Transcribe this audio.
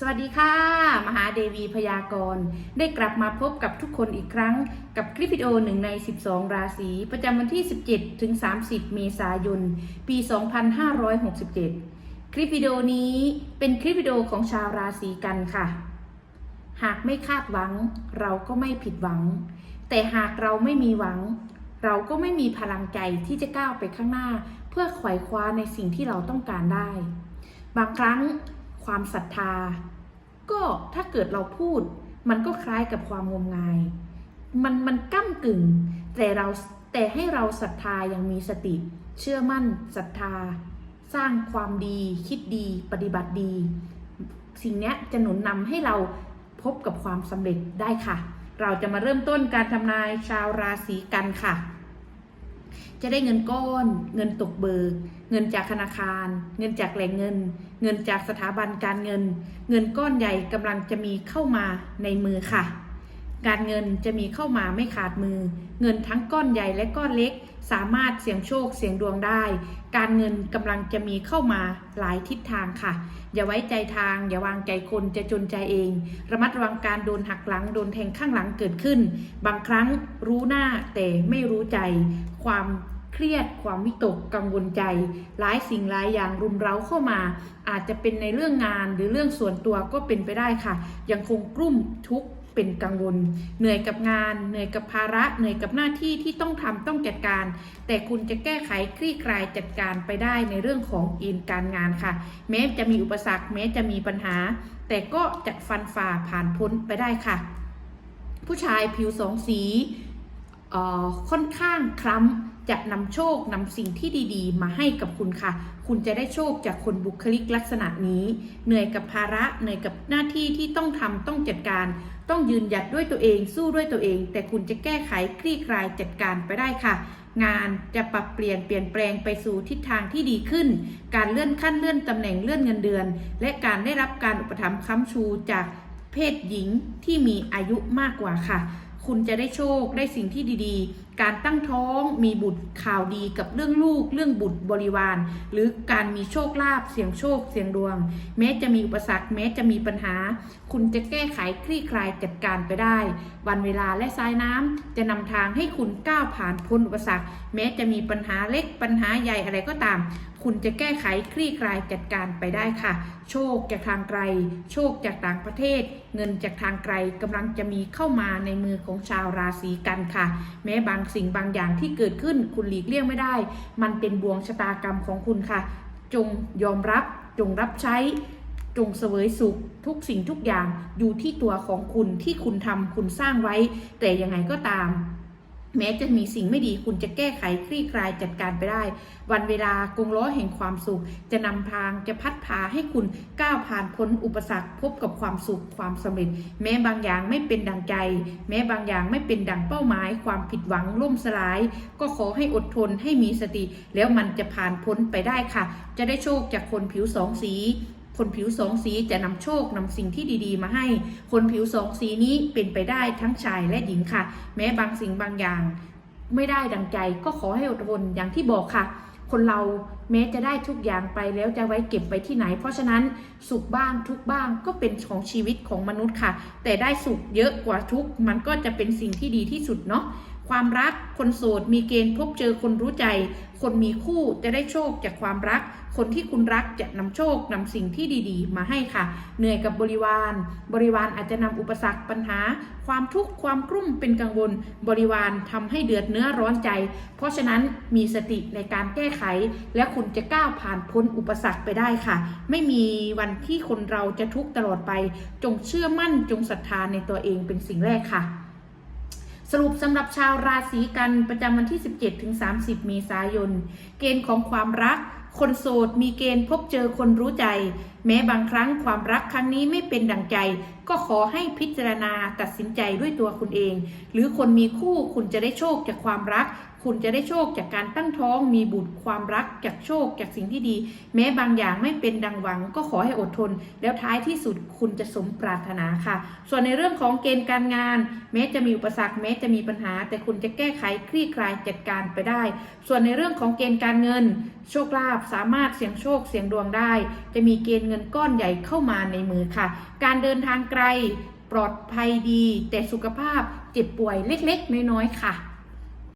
สวัสดีค่ะ มหาเดวีพยากรณ์ ได้กลับมาพบกับทุกคนอีกครั้ง กับคลิปวิดีโอหนึ่งใน 12 ราศี ประจำวันที่ 17 ถึง 30 เมษายน ปี 2567 คลิปวิดีโอนี้เป็นคลิปวิดีโอของชาวราศีกันค่ะ หากไม่คาดหวัง เราก็ไม่ผิดหวัง แต่หากเราไม่มีหวัง เราก็ไม่มีพลังใจที่จะก้าวไปข้างหน้า เพื่อไขว่คว้าในสิ่งที่เราต้องการได้ บางครั้ง ความศรัทธา ก็ถ้าเกิดเราพูด มันก็คล้ายกับความงมงาย มันมันก้ากึ่ง แต่เราแต่ให้เราศรัทธายังมีสติ เชื่อมั่นศรัทธา สร้างความดีคิดดีปฏิบัติดี สิ่งนี้จะหนุนนำให้เราพบกับความสำเร็จได้ค่ะ เราจะมาเริ่มต้นการทำนายชาวราศีกันค่ะ จะได้เงินก้อน เงินตกเบิก เงินจากธนาคาร เงินจากแหล่งเงิน เงินจากสถาบันการเงิน เงินก้อนใหญ่กำลังจะมีเข้ามาในมือค่ะ การเงินจะมีเข้ามาไม่ขาดมือ เงินทั้งก้อนใหญ่และก้อนเล็ก สามารถเสี่ยงโชคเสี่ยงดวงได้ การเงินกำลังจะมีเข้ามาหลายทิศทางค่ะ อย่าไว้ใจทาง อย่าวางใจคนจะจนใจเอง ระมัดระวังการโดนหักหลังโดนแทงข้างหลังเกิดขึ้น บางครั้งรู้หน้าแต่ไม่รู้ใจ ความเครียดความวิตกกังวลใจ หลายสิ่งหลายอย่างรุมเร้าเข้ามา อาจจะเป็นในเรื่องงานหรือเรื่องส่วนตัวก็เป็นไปได้ค่ะ ยังคงกลุ้มทุกข์ เป็นกังวล เหนื่อยกับงาน เหนื่อยกับภาระ เหนื่อยกับหน้าที่ที่ต้องทำต้องจัดการ แต่คุณจะแก้ไขคลี่คลายจัดการไปได้ในเรื่องของอินการงานค่ะ แม้จะมีอุปสรรค แม้จะมีปัญหา แต่ก็จะฟันฝ่าผ่านพ้นไปได้ค่ะ ผู้ชายผิวสองสีอ่อค่อนข้างคล้ำจะนำโชคนำสิ่งที่ดีๆ มาให้กับคุณค่ะ คุณจะได้โชคจากคนบุคลิกลักษณะนี้ เหนื่อยกับภาระ เหนื่อยกับหน้าที่ที่ต้องทำต้องจัดการ ต้องยืนหยัดด้วยตัวเองสู้ด้วยตัวเอง แต่คุณจะแก้ไขคลี่คลายจัดการไปได้ค่ะ งานจะปรับเปลี่ยนเปลี่ยนแปลงไปสู่ทิศทางที่ดีขึ้น การเลื่อนขั้นเลื่อนตำแหน่งเลื่อนเงินเดือน และการได้รับการอุปถัมภ์ค้ำชูจากเพศหญิงที่มีอายุมากกว่าค่ะ คุณจะได้โชคได้สิ่งที่ดีๆ การตั้งท้องมีบุตรข่าวดีกับเรื่องลูก เรื่องบุตรบริวาร หรือการมีโชคลาภเสี่ยงโชค เสี่ยงดวง แม้จะมีอุปสรรค แม้จะมีปัญหา คุณจะแก้ไขคลี่คลายจัดการไปได้ วันเวลาและสายน้ำจะนำทางให้คุณก้าวผ่านพ้นอุปสรรค แม้จะมีปัญหาเล็กปัญหาใหญ่อะไรก็ตาม คุณจะแก้ไขคลี่คลายจัดการไปได้ค่ะ โชคจากทางไกล โชคจากต่างประเทศ เงินจากทางไกลกำลังจะมีเข้ามาในมือของชาวราศีกันค่ะ แม้บางสิ่งบางอย่างที่เกิดขึ้นคุณหลีกเลี่ยงไม่ได้ มันเป็นบ่วงชะตากรรมของคุณค่ะ จงยอมรับ จงรับใช้ จงเสวยสุข ทุกสิ่งทุกอย่างอยู่ที่ตัวของคุณที่คุณทำคุณสร้างไว้ แต่ยังไงก็ตาม แม้จะมีสิ่งไม่ดีคุณจะแก้ไขคลี่คลายจัดการไปได้ วันเวลากงล้อแห่งความสุข จะนำทางจะพัดพาให้คุณก้าวผ่านพ้นอุปสรรคพบกับความสุขความสำเร็จ แม้บางอย่างไม่เป็นดังใจ แม้บางอย่างไม่เป็นดังเป้าหมาย ความผิดหวังล่มสลาย ก็ขอให้อดทนให้มีสติ แล้วมันจะผ่านพ้นไปได้ค่ะ จะได้โชคจากคนผิวสองสี คนผิวสองสีจะนำโชคนำสิ่งที่ดีๆ มาให้ คนผิวสองสีนี้เป็นไปได้ทั้งชายและหญิงค่ะ แม้บางสิ่งบางอย่าง ไม่ได้ดังใจก็ขอให้อดทนอย่างที่บอกค่ะ คนเราแม้จะได้ทุกอย่างไปแล้วจะไว้เก็บไว้ที่ไหน เพราะฉะนั้นสุขบ้างทุกบ้างก็เป็นของชีวิตของมนุษย์ค่ะ แต่ได้สุขเยอะกว่าทุกมันก็จะเป็นสิ่งที่ดีที่สุดเนาะ ความรักคนโสดมีเกณฑ์พบเจอคนรู้ใจ คนมีคู่จะได้โชคจากความรัก คนที่คุณรักจะนำโชคนำสิ่งที่ดีๆ มาให้ค่ะ เหนื่อยกับบริวาร บริวารอาจจะนำอุปสรรคปัญหา ความทุกข์ความกลุ้มเป็นกังวล บริวารทำให้เดือดเนื้อร้อนใจ เพราะฉะนั้นมีสติในการแก้ไข และคุณจะก้าวผ่านพ้นอุปสรรคไปได้ค่ะ ไม่มีวันที่คนเราจะทุกข์ตลอดไป จงเชื่อมั่นจงศรัทธาในตัวเองเป็นสิ่งแรกค่ะ สรุปสำหรับชาวราศีกันประจำวันที่ 17ถึง30 เมษายน เกณฑ์ของความรัก คนโสดมีเกณฑ์พบเจอคนรู้ใจ แม้บางครั้งความรักครั้งนี้ไม่เป็นดังใจ ก็ขอให้พิจารณาตัดสินใจด้วยตัวคุณเอง หรือคนมีคู่คุณจะได้โชคจากความรัก คุณจะได้โชคจากการตั้งท้องมีบุตรความรักจากโชคจากสิ่งที่ดี แม้บางอย่างไม่เป็นดังหวังก็ขอให้อดทน แล้วท้ายที่สุดคุณจะสมปรารถนาค่ะ ส่วนในเรื่องของเกณฑ์การงาน แม้จะมีอุปสรรคแม้จะมีปัญหา แต่คุณจะแก้ไขคลี่คลายจัดการไปได้ ส่วนในเรื่องของเกณฑ์การเงิน โชคลาภสามารถเสี่ยงโชคเสี่ยงดวงได้ จะมีเกณฑ์เงินก้อนใหญ่เข้ามาในมือค่ะ การเดินทางไกลปลอดภัยดี แต่สุขภาพเจ็บป่วยเล็กๆ น้อยๆ ค่ะ